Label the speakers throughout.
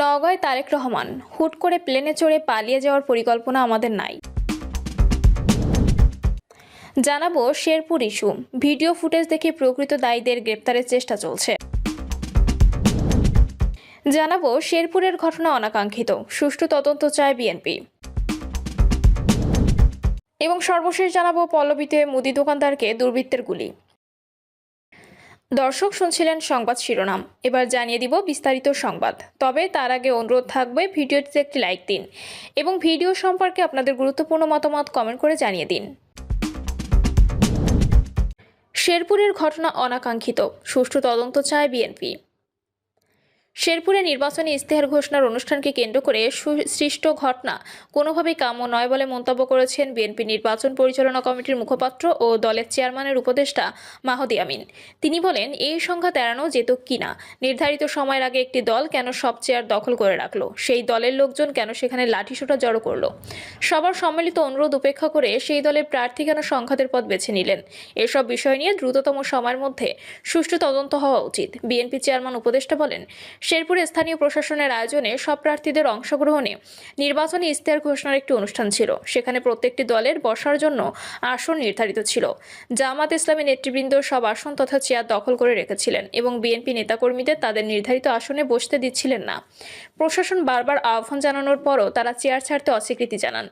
Speaker 1: নওগাঁয় তারেক রহমান, হুট করে প্লেনে চড়ে পালিয়ে যাওয়ার পরিকল্পনা আমাদের নাই। জানাব শেরপুর ইস্যু, ভিডিও ফুটেজ দেখে প্রকৃত দায়ীদের গ্রেপ্তারের চেষ্টা চলছে। জানাব শেরপুরের ঘটনা অনাকাঙ্ক্ষিত, সুষ্ঠু তদন্ত চায় বিএনপি। এবং সর্বশেষ জানাব পল্লবীতে মুদি দোকানদারকে দুর্বৃত্তের গুলি দর্শক শুনছিলেন সংবাদ শিরোনাম। এবার জানিয়ে দিব বিস্তারিত সংবাদ। তবে তার আগে অনুরোধ থাকবে ভিডিওটিতে একটি লাইক দিন এবং ভিডিও সম্পর্কে আপনাদের গুরুত্বপূর্ণ মতামত কমেন্ট করে জানিয়ে দিন। শেরপুরের ঘটনা অনাকাঙ্ক্ষিত। সুষ্ঠু তদন্ত চায় বিএনপি। শেরপুরে নির্বাচনী ইস্তেহার ঘোষণার অনুষ্ঠানকে কেন্দ্র করে সুসৃষ্ট ঘটনা। কোনোভাবেই কাম্য নয় বলে মন্তব্য করেছেন বিএনপি নির্বাচন পরিচালনা কমিটির মুখপাত্র ও দলের চেয়ারম্যানের উপদেষ্টা মাহদি আমিন। তিনি বলেন, এই সংঘাত এড়ানো যেত কিনা, নির্ধারিত সময়ের আগে একটি দল কেন সব চেয়ার দখল করে রাখল, সেই দলের লোকজন কেন সেখানে লাঠিসোঁটা জড়ো করল? সবার সম্মিলিত অনুরোধ উপেক্ষা করে সেই দলের প্রার্থী কেন সংঘাতের পথ বেছে নিলেন? এসব বিষয় নিয়ে দ্রুততম সময়ের মধ্যে সুষ্ঠু তদন্ত হওয়া উচিত। বিএনপি চেয়ারম্যান, উপদেষ্টা বলেন শেরপুরে স্থানীয় প্রশাসনের আয়োজনে সব প্রার্থীদের অংশগ্রহণে নির্বাচনী ইস্তেহার ঘোষণার একটি অনুষ্ঠান ছিল। সেখানে প্রত্যেকটি দলের বসার জন্য আসন নির্ধারিত ছিল। জামাত ইসলামী নেতৃবৃন্দ সব আসন তথা চেয়ার দখল করে রেখেছিলেন এবং বিএনপি নেতাকর্মীদের তাদের নির্ধারিত আসনে বসতে দিচ্ছিলেন না। প্রশাসন বারবার আহ্বান জানানোর পরও তারা চেয়ার ছাড়তে অস্বীকৃতি জানান।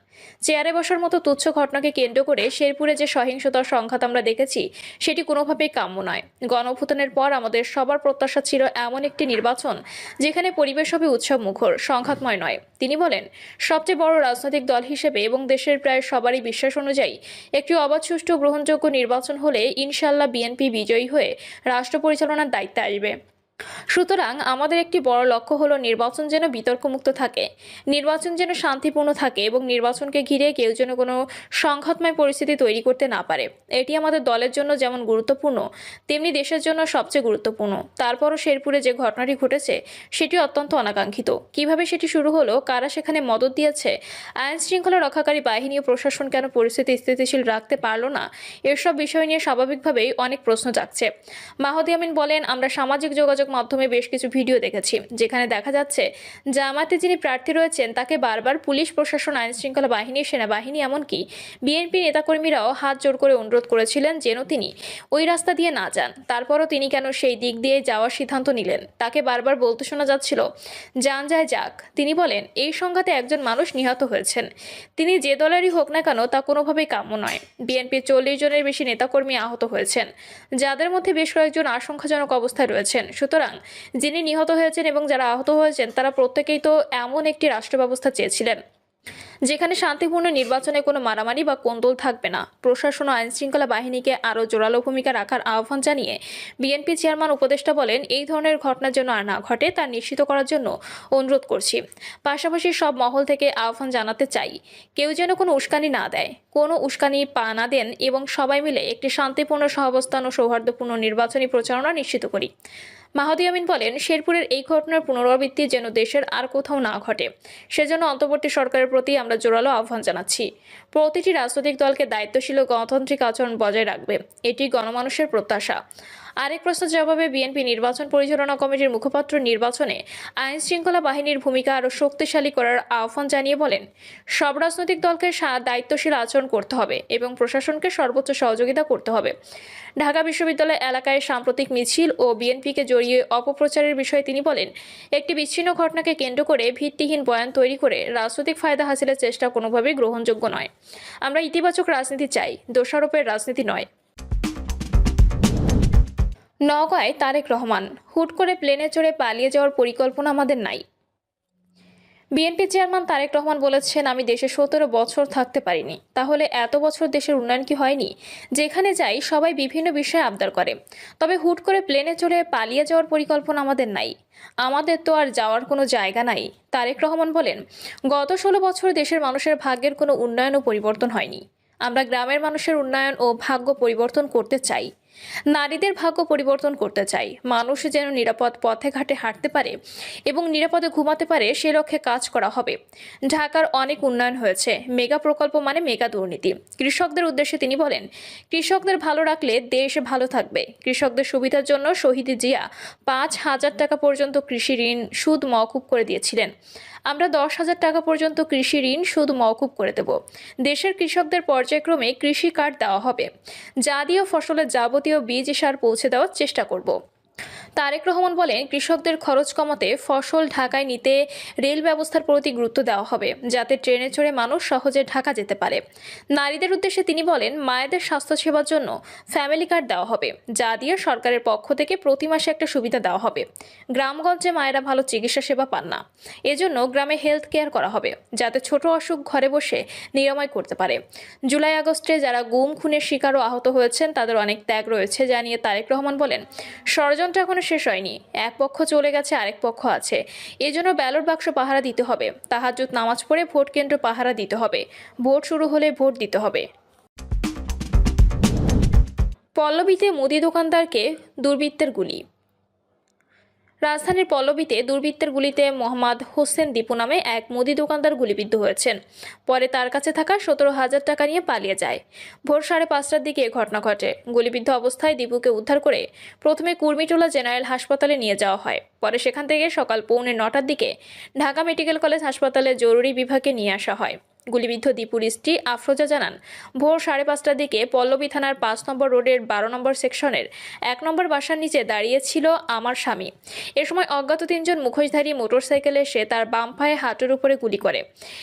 Speaker 1: চেয়ারে বসার মতো তুচ্ছ ঘটনাকে কেন্দ্র করে শেরপুরে যে সহিংসতার সংঘাত আমরা দেখেছি, সেটি কোনোভাবেই কাম্য নয়। গণভূতনের পর আমাদের সবার প্রত্যাশা ছিল এমন একটি নির্বাচন যেখানে পরিবেশ হবে উৎসব মুখর, সংঘাতময় নয়। তিনি বলেন, সবচেয়ে বড় রাজনৈতিক দল হিসেবে এবং দেশের প্রায় সবারই বিশ্বাস অনুযায়ী একটি অবাধ সুষ্ঠু গ্রহণযোগ্য নির্বাচন হলে ইনশাল্লাহ বিএনপি বিজয়ী হয়ে রাষ্ট্র পরিচালনার দায়িত্বে আসবে। সুতরাং আমাদের একটি বড় লক্ষ্য হলো নির্বাচন যেন বিতর্কমুক্ত থাকে, নির্বাচন যেন শান্তিপূর্ণ থাকে এবং নির্বাচনকে ঘিরে কেউ যেন কোনো সংঘাতময় পরিস্থিতি তৈরি করতে না পারে। এটি আমাদের দলের জন্য যেমন গুরুত্বপূর্ণ, তেমনি দেশের জন্য সবচেয়ে গুরুত্বপূর্ণ। তারপরও শেরপুরে যে ঘটনাটি ঘটেছে, সেটি অত্যন্ত অনাকাঙ্ক্ষিত। কীভাবে সেটি শুরু হলো, কারা সেখানে মদত দিয়েছে, আইন শৃঙ্খলা রক্ষাকারী বাহিনী ও প্রশাসন কেন পরিস্থিতি স্থিতিশীল রাখতে পারল না, এসব বিষয় নিয়ে স্বাভাবিকভাবেই অনেক প্রশ্ন জাগছে। মাহদি আমিন বলেন, আমরা সামাজিক যোগাযোগ মাধ্যমে বেশ কিছু ভিডিও দেখেছি, যেখানে দেখা যাচ্ছে জামাতে যিনি প্রার্থী রয়েছেন, তাকে বারবার পুলিশ, প্রশাসন আইন শৃঙ্খলা বাহিনী, সেনাবাহিনী এমনকি বিএনপি নেতাকর্মীরাও হাত জোর করে অনুরোধ করেছিলেন যেন তিনি ওই রাস্তা দিয়ে না যান। তারপরও তিনি কেন সেই দিক দিয়ে যাওয়ার সিদ্ধান্ত নিলেন? তাকে বারবার বলতে শোনা যাচ্ছিল, যান যায় যাক। তিনি বলেন, এই সংঘাতে একজন মানুষ নিহত হয়েছেন। তিনি যে দলেরই হোক না কেন তা কোনোভাবেই কাম্য নয়। বিএনপি চল্লিশ জনের বেশি নেতাকর্মী আহত হয়েছেন, যাদের মধ্যে বেশ কয়েকজন আশঙ্কাজনক অবস্থায় রয়েছেন। সুতরাং যিনি নিহত হয়েছেন এবং যারা আহত হয়েছেন, তারা প্রত্যেকেই তো এমন একটি রাষ্ট্র ব্যবস্থা চেয়েছিলেন, যেখানে শান্তিপূর্ণ নির্বাচনে কোনো মারামারি বা কোন্দল থাকবে না। প্রশাসন ও আইনশৃঙ্খলা বাহিনীকে আরও জোরালো ভূমিকা রাখার আহ্বান জানিয়ে বিএনপি চেয়ারম্যান উপদেষ্টা বলেন, এই ধরনের ঘটনা যেন আর না ঘটে, তা নিশ্চিত করার জন্য অনুরোধ করছি। পাশাপাশি সব মহল থেকে আহ্বান জানাতে চাই, কেউ যেন কোনো উস্কানি না দেয়। কোনো উস্কানি পা না দেন এবং সবাই মিলে একটি শান্তিপূর্ণ সহাবস্থান ও সৌহার্দ্যপূর্ণ নির্বাচনী প্রচারণা নিশ্চিত করি। মাহদি আমিন বলেন, শেরপুরের এই ঘটনার পুনরাবৃত্তি যেন দেশের আর কোথাও না ঘটে, সেজন্য অন্তর্বর্তী সরকারের প্রতি আমরা জোরালো আহ্বান জানাচ্ছি। প্রতিটি রাজনৈতিক দলকে দায়িত্বশীল গণতান্ত্রিক আচরণ বজায় রাখবে, এটি গণমানুষের প্রত্যাশা। আরেক প্রশ্নের জবাবে বিএনপি নির্বাচন পরিচালনা কমিটির মুখপাত্র নির্বাচনে আইন শৃঙ্খলা বাহিনীর ভূমিকা আরও শক্তিশালী করার আহ্বান জানিয়ে বলেন, সব রাজনৈতিক দলকে দায়িত্বশীল আচরণ করতে হবে এবং প্রশাসনকে সর্বোচ্চ সহযোগিতা করতে হবে। ঢাকা বিশ্ববিদ্যালয় এলাকায় সাম্প্রতিক মিছিল ও বিএনপিকে জড়িয়ে অপপ্রচারের বিষয়ে তিনি বলেন, একটি বিচ্ছিন্ন ঘটনাকে কেন্দ্র করে ভিত্তিহীন বয়ান তৈরি করে রাজনৈতিক ফায়দা হাসিলের চেষ্টা কোনোভাবেই গ্রহণযোগ্য নয়। আমরা ইতিবাচক রাজনীতি চাই, দোষারোপের রাজনীতি নয়। নওগাঁয় তারেক রহমান। হুট করে প্লেনে চড়ে পালিয়ে যাওয়ার পরিকল্পনা আমাদের নাই। বিএনপি চেয়ারম্যান তারেক রহমান বলেছেন, আমি দেশে সতেরো বছর থাকতে পারিনি। তাহলে এত বছর দেশের উন্নয়ন কি হয়নি? যেখানে যাই, সবাই বিভিন্ন বিষয়ে আবদার করে। তবে হুট করে প্লেনে চড়ে পালিয়ে যাওয়ার পরিকল্পনা আমাদের নাই। আমাদের তো আর যাওয়ার কোনো জায়গা নাই। তারেক রহমান বলেন, গত ষোলো বছর দেশের মানুষের ভাগ্যের কোনো উন্নয়ন ও পরিবর্তন হয়নি। আমরা গ্রামের মানুষের উন্নয়ন ও ভাগ্য পরিবর্তন করতে চাই। নারীদের ভাগ্য পরিবর্তন করতে চাই। মানুষ যেন নিরাপদ পথে ঘাটে হাঁটতে পারে এবং নিরাপদে ঘুমাতে পারে সে লক্ষ্যে কাজ করা হবে। ঢাকার অনেক উন্নয়ন হয়েছে। মেগা প্রকল্প মানে মেগা দুর্নীতি। কৃষকদের উদ্দেশ্যে তিনি বলেন, কৃষকদের ভালো রাখলে দেশ ভালো থাকবে। কৃষকদের সুবিধার জন্য শহীদ জিয়া পাঁচ হাজার টাকা পর্যন্ত কৃষি ঋণ সুদ মওকুব করে দিয়েছিলেন। আমরা দশ হাজার টাকা পর্যন্ত কৃষি ঋণ সুদ মওকুব করে দেব। দেশের কৃষকদের পর্যায়ক্রমে কৃষি কার্ড দেওয়া হবে। জাতীয় ফসলের যাবতীয় বীজ সার পৌঁছে দেওয়ার চেষ্টা করব। তারেক রহমান বলেন, কৃষকদের খরচ কমাতে ফসল ঢাকায় নিতে রেল ব্যবস্থার প্রতি গুরুত্ব দেওয়া হবে, যাতে ট্রেনে চড়ে মানুষ সহজে ঢাকা যেতে পারে। নারীদের উদ্দেশ্যে তিনি বলেন, মায়েদের স্বাস্থ্যসেবার জন্য ফ্যামিলি কার্ড দেওয়া হবে, যা দিয়ে সরকারের পক্ষ থেকে প্রতি মাসে একটা সুবিধা দেওয়া হবে। গ্রামগঞ্জে মায়েরা ভালো চিকিৎসা সেবা পান না। এজন্য গ্রামে হেলথ কেয়ার করা হবে, যাতে ছোট অসুখ ঘরে বসে নিরাময় করতে পারে। জুলাই আগস্টে যারা গুম, খুনের শিকার ও আহত হয়েছেন, তাদের অনেক ত্যাগ রয়েছে, জানিয়ে তারেক রহমান বলেন, ষড়যন্ত্র এখনও শেষ হয়নি। এক পক্ষ চলে গেছে, আরেক পক্ষ আছে। এজন্য ব্যালট বাক্স পাহারা দিতে হবে। তাহাজুত নামাজ পড়ে ভোট কেন্দ্র পাহারা দিতে হবে। ভোট শুরু হলে ভোট দিতে হবে। পল্লবীতে মুদি দোকানদারকে দুর্বৃত্তের গুলি। রাজধানীর পল্লবীতে দুর্বৃত্তের গুলিতে মোহাম্মদ হোসেন দীপু নামে এক মুদি দোকানদার গুলিবিদ্ধ হয়েছেন। পরে তার কাছে থাকা সতেরো হাজার টাকা নিয়ে পালিয়ে যায়। ভোর সাড়ে পাঁচটার দিকে ঘটনা ঘটে। গুলিবিদ্ধ অবস্থায় দীপুকে উদ্ধার করে প্রথমে কুর্মিটোলা জেনারেল হাসপাতালে নিয়ে যাওয়া হয়। পরে সেখান থেকে সকাল পৌনে নটার দিকে ঢাকা মেডিকেল কলেজ হাসপাতালে জরুরি বিভাগে নিয়ে আসা হয়। গুলিবিদ্ধ দীপুর স্ত্রী আফরোজা জানান, ভোর সাড়ে পাঁচটার দিকে পল্লবী থানার পাঁচ নম্বর রোডের বারো নম্বর সেকশনের এক নম্বর বাসার নিচে দাঁড়িয়ে ছিল আমার স্বামী। এ সময় অজ্ঞাত তিনজন মুখোশধারী মোটরসাইকেলে এসে তার বাম পায়ে হাঁটুর উপরে গুলি করে।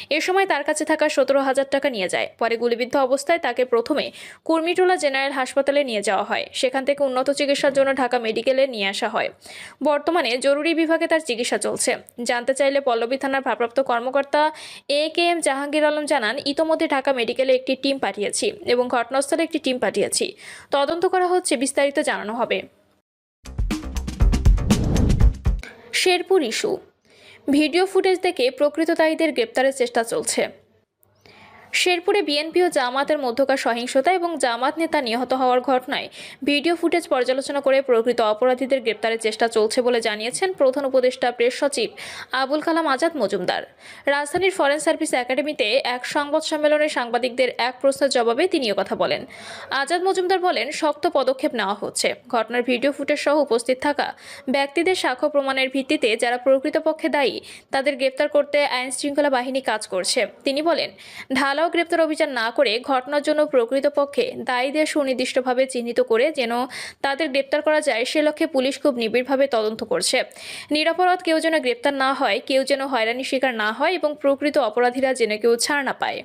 Speaker 1: এ সময় তার কাছে থাকা সতেরো হাজার টাকা নিয়ে যায়। পরে গুলিবিদ্ধ অবস্থায় তাকে প্রথমে কুর্মিটোলা জেনারেল হাসপাতালে নিয়ে যাওয়া হয়। সেখান থেকে উন্নত চিকিৎসার জন্য ঢাকা মেডিকেলে নিয়ে আসা হয়। বর্তমানে জরুরি বিভাগে তার চিকিৎসা চলছে। জানতে চাইলে পল্লবী থানার ভারপ্রাপ্ত কর্মকর্তা A K M Jahangir Alam জানান, ইতোমধ্যে ঢাকা মেডিকেলে একটি টিম পাঠিয়েছি এবং ঘটনাস্থলে একটি টিম পাঠিয়েছি। তদন্ত করা হচ্ছে, বিস্তারিত জানানো হবে। শেরপুর ইস্যু। ভিডিও ফুটেজ দেখে প্রকৃত দায়ীদের গ্রেপ্তারের চেষ্টা চলছে। শেরপুরে বিএনপি ও জামাতের মধ্যকার সহিংসতা এবং জামাত নেতা নিহত হওয়ার ঘটনায় ভিডিও ফুটেজ পর্যালোচনা করে প্রকৃত অপরাধীদের গ্রেপ্তারের চেষ্টা চলছে বলে জানিয়েছেন প্রধান উপদেষ্টা প্রেস সচিব আবুল কালাম আজাদ মজুমদার। রাজধানীর ফরেন সার্ভিস একাডেমিতে এক সংবাদ সম্মেলনে সাংবাদিকদের এক প্রশ্নের জবাবে তিনি কথা বলেন। আজাদ মজুমদার বলেন, শক্ত পদক্ষেপ নেওয়া হচ্ছে। ঘটনার ভিডিও ফুটেজ সহ উপস্থিত থাকা ব্যক্তিদের সাক্ষ্য প্রমাণের ভিত্তিতে যারা প্রকৃতপক্ষে দায়ী, তাদের গ্রেপ্তার করতে আইন শৃঙ্খলা বাহিনী কাজ করছে। তিনি বলেন ঢালাও গ্রেপ্তার অভিযান না করে ঘটনার জন্য প্রকৃতপক্ষে দায়ীদের সুনির্দিষ্টভাবে চিহ্নিত করে যেন তাদের গ্রেপ্তার করা যায়, সে লক্ষ্যে পুলিশ খুব নিবিড়ভাবে তদন্ত করছে। নিরাপরাধ কেউ যেন গ্রেপ্তার না হয়, কেউ যেন হয়রানির শিকার না হয় এবং প্রকৃত অপরাধীরা যেন কেউ ছাড় না পায়।